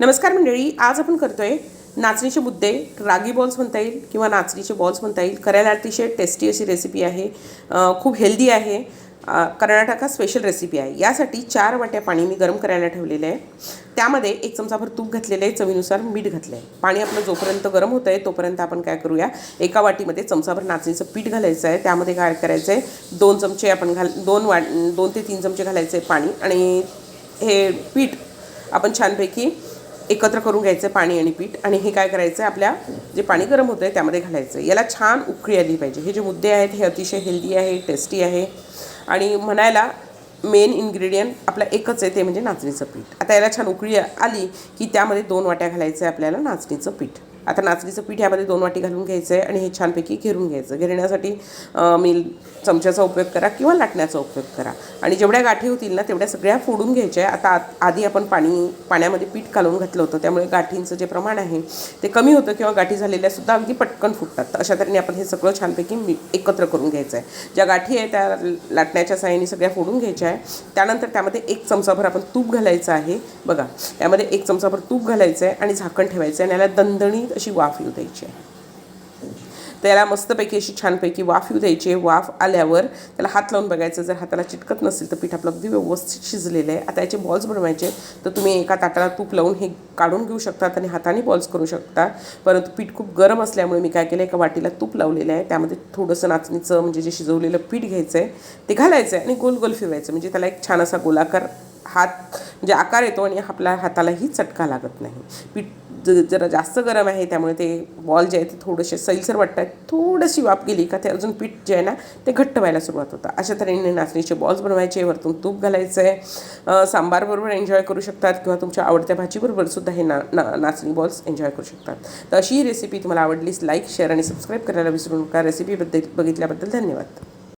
नमस्कार मंडळी आज आपण करतोय नाचणीचे मुद्दे. रागी बॉल्स म्हणता येईल किंवा नाचणीचे बॉल्स म्हणता येईल. करायला अतिशय टेस्टी अशी रेसिपी आहे. खूप हेल्दी आहे. कर्नाटका स्पेशल रेसिपी आहे. यासाठी चार वाट्या पाणी मी गरम करायला ठेवलेलं आहे. त्यामध्ये एक चमचाभर तूप घातलेलं आहे. चवीनुसार मीठ घातलं आहे पाणी आपलं जोपर्यंत गरम होतं आहे तोपर्यंत आपण काय करूया? एका वाटीमध्ये चमचाभर नाचणीचं पीठ घालायचं आहे. त्यामध्ये काय करायचं आहे? दोन चमचे आपण घाल दोन वाट दोन ते तीन चमचे घालायचे आहे पाणी. आणि हे पीठ आपण छानपैकी एकत्र करून घ्यायचं पाणी आणि पीठ आणि हे काय करायचं आहे आपल्या जे पाणी गरम होतं आहे त्यामध्ये घालायचं. याला छान उकळी आली पाहिजे. हे जे मुद्दे आहेत हे अतिशय हेल्दी आहे टेस्टी आहे. आणि म्हणायला मेन इन्ग्रेडियंट आपला एकच आहे ते म्हणजे नाचणीचं पीठ. आता याला छान उकळी आली की त्यामध्ये दोन वाट्या घालायचं आहे आपल्याला नाचणीचं पीठ. आता नाचणीचं पीठ यामध्ये दोन वाटी घालून घ्यायचं आहे आणि हे छानपैकी घेरून घ्यायचं. घेरण्यासाठी मी चमच्याचा उपयोग करा किंवा लाटण्याचा उपयोग करा. आणि जेवढ्या गाठी होतील ना तेवढ्या सगळ्या फोडून घ्यायच्या. आहे आता आधी आपण पाणी पाण्यामध्ये पीठ घालून घातलं होतं त्यामुळे गाठींचं जे प्रमाण आहे ते कमी होतं किंवा गाठी झालेल्या सुद्धा अगदी पटकन फुटतात. अशा तऱ्हेने आपण हे सगळं छानपैकी मी एकत्र करून घ्यायचं आहे ज्या गाठी आहे त्या लाटण्याच्या साहाय्याने सगळ्या फोडून घ्यायच्या आहे. त्यानंतर त्यामध्ये एक चमचाभर आपण तूप घालायचं आहे. बघा त्यामध्ये एक चमचाभर तूप घालायचं आहे आणि झाकण ठेवायचं आहे आणि याला दणदणीत अशी वाफ येऊ द्यायची आहे. त्याला मस्तपैकी अशी छानपैकी वाफ येऊ द्यायची आहे. वाफ आल्यावर त्याला हात लावून बघायचं. जर हाताला चिटकत नसेल तर पीठ आपलं अगदी व्यवस्थित शिजलेलं आहे. आता याचे बॉल्स बनवायचे तर तुम्ही एका ताटाला तूप लावून हे काढून घेऊ शकतात आणि हाताने बॉल्स करू शकता. परंतु पीठ खूप गरम असल्यामुळे मी काय केलं एका वाटीला तूप लावलेलं आहे. त्यामध्ये थोडंसं नाचणीचं म्हणजे जे शिजवलेलं पीठ घ्यायचं आहे ते घालायचं आहे आणि गोल गोल फिरवायचं. म्हणजे त्याला एक छान असा गोलाकार हात म्हणजे आकार येतो आणि आपल्या हातालाही चटका लागत नाही. पीठ ज- जरा जास्त गरम आहे त्यामुळे ते बॉल जे आहे ते थोडेसे सैलसर वाटतात. थोडीशी वाफ गेली का ते अजून पीठ जे आहे ना ते घट्ट व्हायला सुरुवात होतं. अशा तऱ्हेने नाचणीचे बॉल्स बनवायचे वरतून तूप घालायचं. आहे सांबारबरोबर एन्जॉय करू शकतात किंवा तुमच्या आवडत्या भाजीबरोबर सुद्धा हे ना ना नाचणी बॉल्स एन्जॉय करू शकतात. तर अशी ही रेसिपी तुम्हाला आवडलीच लाईक शेअर आणि सबस्क्राईब करायला विसरू नका. रेसिपीबद्दल बघितल्याबद्दल धन्यवाद.